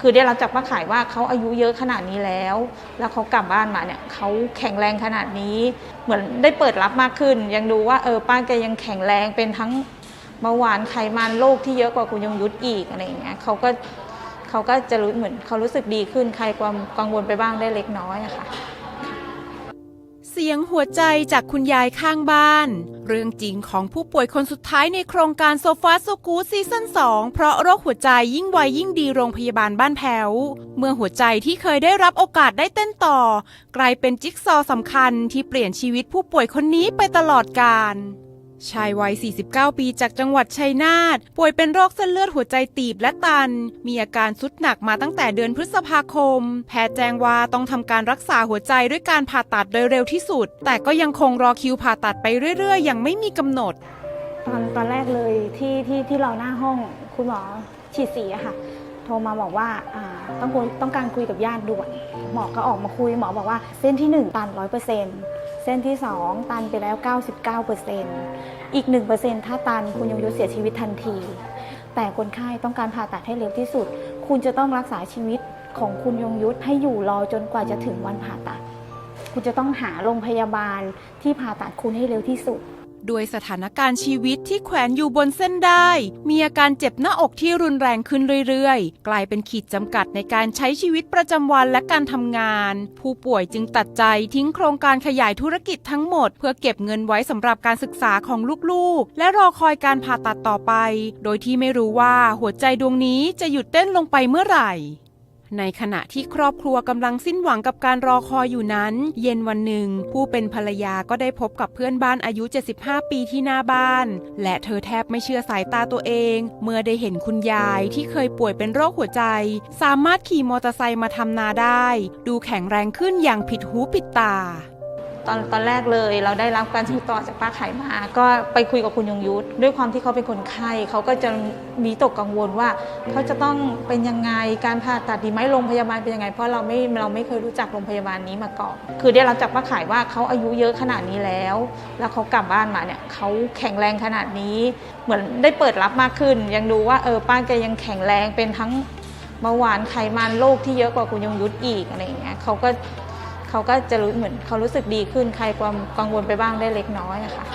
คือได้รับจากป้าขายว่าเขาอายุเยอะขนาดนี้แล้ว แล้วเขากลับบ้านมาเนี่ยเขาแข็งแรงขนาดนี้ เหมือนได้เปิดรับมากขึ้น ยังดูว่าเออป้าแกยังแข็งแรงเป็นทั้งเบาหวานไขมันโรคที่เยอะกว่าคุณยงยุทธอีกอะไรอย่างเงี้ยเขาก็เขาก็จะรู้เหมือนเขารู้สึกดีขึ้นใครความกังวลไปบ้างได้เล็กน้อยอะค่ะ เสียงหัวใจจากคุณยายข้างบ้าน เรื่องจริงของผู้ป่วยคนสุดท้ายในโครงการโซฟาโซกูซีซั่น2 เพราะโรคหัวใจยิ่งไวยิ่งดีโรงพยาบาลบ้านแพ้ว เมื่อหัวใจที่เคยได้รับโอกาสได้เต้นต่อ กลายเป็นจิ๊กซอสำคัญที่เปลี่ยนชีวิตผู้ป่วยคนนี้ไปตลอดกาล ชายวัย 49 ปีจากจังหวัดชัยนาท ป่วยเป็นโรคเส้นเลือดหัวใจตีบและตัน มีอาการสุดหนักมาตั้งแต่เดือนพฤษภาคม แพทย์แจ้งว่าต้องทำการรักษาหัวใจด้วยการผ่าตัดโดยเร็วที่สุด แต่ก็ยังคงรอคิวผ่าตัดไปเรื่อยๆ อย่างไม่มีกำหนด ตอนตอนแรกเลยที่ที่ที่เราหน้าห้องคุณหมอฉีดสีอะค่ะ โทรมาบอกว่าต้องต้องการคุยกับญาติด่วน หมอก็ออกมาคุยหมอบอกว่าเส้นที่ 1 ตัน 100%เส้นที่ 2 ตันไปแล้ว 99%อีก 1%ถ้าตันคุณยงยุทธเสียชีวิตทันที แต่คนไข้ต้องการผ่าตัดให้เร็วที่สุด คุณจะต้องรักษาชีวิตของคุณยงยุทธให้อยู่รอจนกว่าจะถึงวันผ่าตัด คุณจะต้องหาโรงพยาบาลที่ผ่าตัดคุณให้เร็วที่สุด ด้วยสถานการณ์ชีวิตที่แขวนอยู่บนเส้นได้ มีอาการเจ็บหน้าอกที่รุนแรงขึ้นเรื่อยๆ กลายเป็นขีดจำกัดในการใช้ชีวิตประจำวันและการทำงาน ผู้ป่วยจึงตัดใจทิ้งโครงการขยายธุรกิจทั้งหมด เพื่อเก็บเงินไว้สำหรับการศึกษาของลูกๆ และรอคอยการผ่าตัดต่อไป โดยที่ไม่รู้ว่าหัวใจดวงนี้จะหยุดเต้นลงไปเมื่อไหร่ ในขณะที่ครอบครัวกำลังสิ้นหวังกับการรอคอยอยู่นั้น เย็นวันหนึ่ง ผู้เป็นภรรยาก็ได้พบกับเพื่อนบ้านอายุ 75 ปีที่หน้าบ้าน และเธอแทบไม่เชื่อสายตาตัวเอง เมื่อได้เห็นคุณยายที่เคยป่วยเป็นโรคหัวใจ สามารถขี่มอเตอร์ไซค์มาทำนาได้ ดูแข็งแรงขึ้นอย่างผิดหูผิดตา ตอนตอนแรกเลย เราได้รับการติดต่อจากป้าไข่มา ก็ไปคุยกับคุณยงยุทธด้วยความที่เขาเป็นคนไข้เขาก็จะมีตกกังวลว่าเขาจะต้องเป็นยังไงการผ่าตัดดีไหมโรงพยาบาลเป็นยังไง เพราะเราไม่เราไม่เคยรู้จักโรงพยาบาลนี้มาก่อนคือได้รับจากป้าไข่ว่าเขาอายุเยอะขนาดนี้แล้ว แล้วเขากลับบ้านมาเนี่ยเขาแข็งแรงขนาดนี้ เหมือนได้เปิดรับมากขึ้น ยังดูว่าเออป้าแกยังแข็งแรงเป็นทั้งเบาหวานไขมันโรคที่เยอะกว่าคุณยงยุทธอีกอะไรอย่างเงี้ยเขาก็ เขาก็จะรู้เหมือนเขารู้สึกดีขึ้นใครความกังวลไปบ้างได้เล็กน้อยอะค่ะ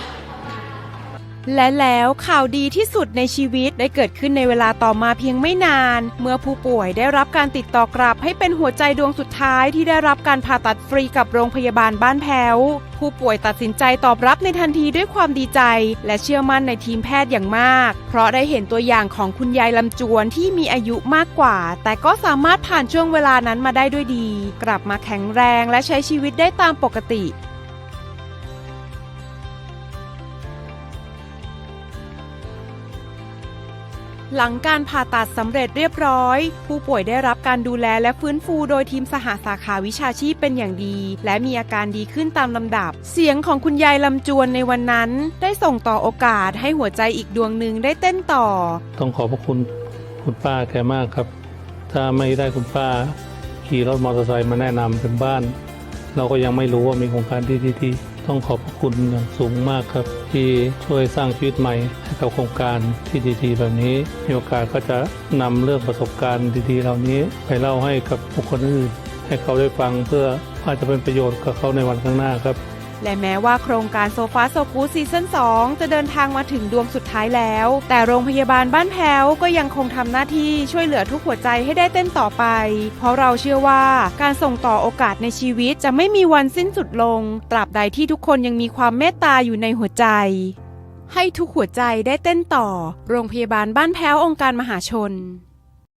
และแล้วข่าวดีที่สุดในชีวิตได้เกิดขึ้นในเวลาต่อมาเพียงไม่นาน เมื่อผู้ป่วยได้รับการติดต่อกลับให้เป็นหัวใจดวงสุดท้ายที่ได้รับการผ่าตัดฟรีกับโรงพยาบาลบ้านแพ้ว ผู้ป่วยตัดสินใจตอบรับในทันทีด้วยความดีใจ และเชื่อมั่นในทีมแพทย์อย่างมาก เพราะได้เห็นตัวอย่างของคุณยายลำจวนที่มีอายุมากกว่า แต่ก็สามารถผ่านช่วงเวลานั้นมาได้ด้วยดี กลับมาแข็งแรงและใช้ชีวิตได้ตามปกติ หลังการผ่าตัดสำเร็จเรียบร้อย ผู้ป่วยได้รับการดูแลและฟื้นฟูโดยทีมสหสาขาวิชาชีพเป็นอย่างดี และมีอาการดีขึ้นตามลำดับ เสียงของคุณยายลำจวนในวันนั้น ได้ส่งต่อโอกาสให้หัวใจอีกดวงหนึ่งได้เต้นต่อ ต้องขอบพระคุณคุณป้าแกมากครับ ถ้าไม่ได้คุณป้า ขี่รถมอเตอร์ไซค์มาแนะนำถึงบ้าน เราก็ยังไม่รู้ว่ามีโครงการที่ที่ ต้องขอบคุณอย่างสูงมากครับ ที่ช่วยสร้างชีวิตใหม่ให้กับโครงการที่ดีๆ แบบนี้มีโอกาสก็จะนำเรื่องประสบการณ์ดีๆ เหล่านี้ไปเล่าให้กับบุคคลอื่นให้เขาได้ฟังเพื่ออาจจะเป็นประโยชน์กับเขาในวันข้างหน้าครับ และแม้ว่าโครงการโซฟาโซกูซีซั่น2 จะเดินทางมาถึงดวงสุดท้ายแล้ว แต่โรงพยาบาลบ้านแพ้วก็ยังคงทำหน้าที่ช่วยเหลือทุกหัวใจให้ได้เต้นต่อไป เพราะเราเชื่อว่าการส่งต่อโอกาสในชีวิตจะไม่มีวันสิ้นสุดลง ตราบใดที่ทุกคนยังมีความเมตตาอยู่ในหัวใจให้ทุกหัวใจได้เต้นต่อ โรงพยาบาลบ้านแพ้วองค์การมหาชน